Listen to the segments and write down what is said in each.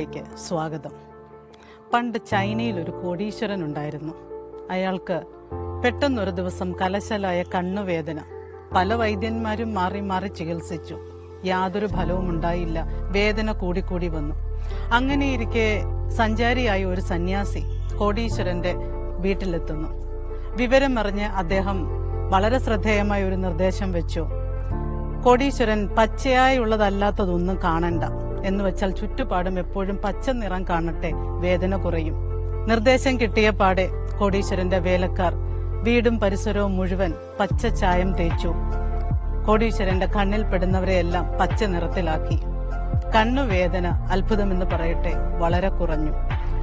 ലേക്ക് സ്വാഗതം. പണ്ട് ചൈനയിൽ ഒരു കോടീശ്വരൻ ഉണ്ടായിരുന്നു അയാൾക്ക് പെട്ടെന്നൊരു ദിവസം കലശലായ കണ്ണുവേദന. പല വൈദ്യന്മാരും മാറി മാറി ചികിത്സിച്ചു. യാതൊരു ഫലവും ഉണ്ടായില്ല. വേദന കൂടിക്കൂടി വന്നു. അങ്ങനെയിരിക്കെ സഞ്ചാരിയായ ഒരു സന്യാസി കോടീശ്വരന്റെ വീട്ടിലെത്തുന്നു. വിവരം വിവരമറിഞ്ഞ് അദ്ദേഹം വളരെ ശ്രദ്ധേയമായ ഒരു നിർദ്ദേശം വെച്ചു. കോടീശ്വരൻ പച്ചയായുള്ളതല്ലാത്തതൊന്നും കാണണ്ട. എന്ന് വെച്ചാൽ ചുറ്റുപാടും എപ്പോഴും പച്ച നിറം കാണട്ടെ വേദന കുറയും. നിർദ്ദേശം കിട്ടിയ പാടെ കോടീശ്വരന്റെ വേലക്കാർ വീടും പരിസരവും മുഴുവൻ പച്ച ചായം തേച്ചു. കോടീശ്വരന്റെ കണ്ണിൽ പെടുന്നവരെയെല്ലാം പച്ച നിറത്തിലാക്കി. കണ്ണുവേദന അത്ഭുതമെന്ന് പറയട്ടെ വളരെ കുറഞ്ഞു.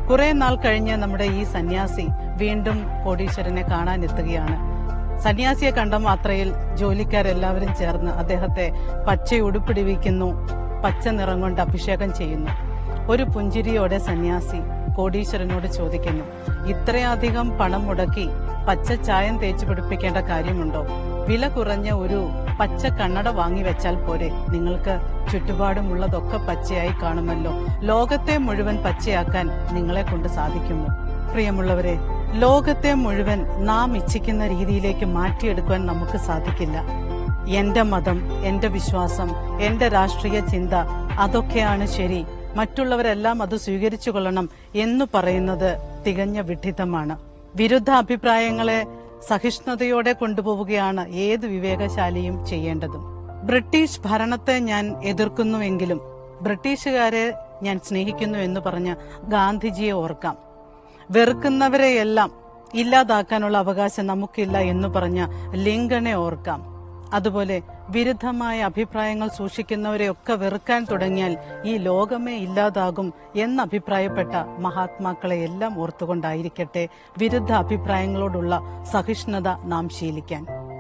കുറെ നാൾ കഴിഞ്ഞ് നമ്മുടെ ഈ സന്യാസി വീണ്ടും കോടീശ്വരനെ കാണാൻ എത്തുകയാണ് സന്യാസിയെ കണ്ട മാത്രയിൽ ജോലിക്കാരെല്ലാവരും ചേർന്ന് അദ്ദേഹത്തെ പച്ചയുടുപ്പിടിവിക്കുന്നു. പച്ച നിറം കൊണ്ട് അഭിഷേകം ചെയ്യുന്നു. ഒരു പുഞ്ചിരിയോടെ സന്യാസി കോടീശ്വരനോട് ചോദിക്കുന്നു ഇത്രയധികം പണം മുടക്കി പച്ച ചായം തേച്ച് പിടിപ്പിക്കേണ്ട കാര്യമുണ്ടോ? വില കുറഞ്ഞ ഒരു പച്ച കണ്ണട വാങ്ങി വെച്ചാൽ പോരെ. നിങ്ങൾക്ക് ചുറ്റുപാടുമുള്ളതൊക്കെ പച്ചയായി കാണുമല്ലോ. ലോകത്തെ മുഴുവൻ പച്ചയാക്കാൻ നിങ്ങളെ കൊണ്ട് സാധിക്കുമോ? പ്രിയമുള്ളവരെ ലോകത്തെ മുഴുവൻ നാം ഇച്ഛിക്കുന്ന രീതിയിലേക്ക് മാറ്റിയെടുക്കുവാൻ നമുക്ക് സാധിക്കില്ല. എന്റെ മതം എന്റെ വിശ്വാസം എന്റെ രാഷ്ട്രീയ ചിന്ത അതൊക്കെയാണ് ശരി. മറ്റുള്ളവരെല്ലാം അത് സ്വീകരിച്ചു കൊള്ളണം എന്ന് പറയുന്നത് തികഞ്ഞ വിഡിതമാണ് വിരുദ്ധ അഭിപ്രായങ്ങളെ സഹിഷ്ണുതയോടെ കൊണ്ടുപോവുകയാണ് ഏത് വിവേകശാലിയും ചെയ്യേണ്ടതും. ബ്രിട്ടീഷ് ഭരണത്തെ ഞാൻ എതിർക്കുന്നുവെങ്കിലും ബ്രിട്ടീഷുകാരെ ഞാൻ സ്നേഹിക്കുന്നു എന്ന് പറഞ്ഞ ഗാന്ധിജിയെ ഓർക്കാം. വെറുക്കുന്നവരെയെല്ലാം ഇല്ലാതാക്കാനുള്ള അവകാശം നമുക്കില്ല എന്ന് പറഞ്ഞ ലിങ്കനെ ഓർക്കാം. അതുപോലെ വിരുദ്ധമായ അഭിപ്രായങ്ങൾ സൂക്ഷിക്കുന്നവരെ ഒക്കെ വെറുക്കാൻ തുടങ്ങിയാൽ ഈ ലോകമേ ഇല്ലാതാകും എന്നഭിപ്രായപ്പെട്ട മഹാത്മാക്കളെ എല്ലാം ഓർത്തുകൊണ്ടായിരിക്കട്ടെ വിരുദ്ധ അഭിപ്രായങ്ങളോടുള്ള സഹിഷ്ണുത നാം ശീലിക്കാൻ.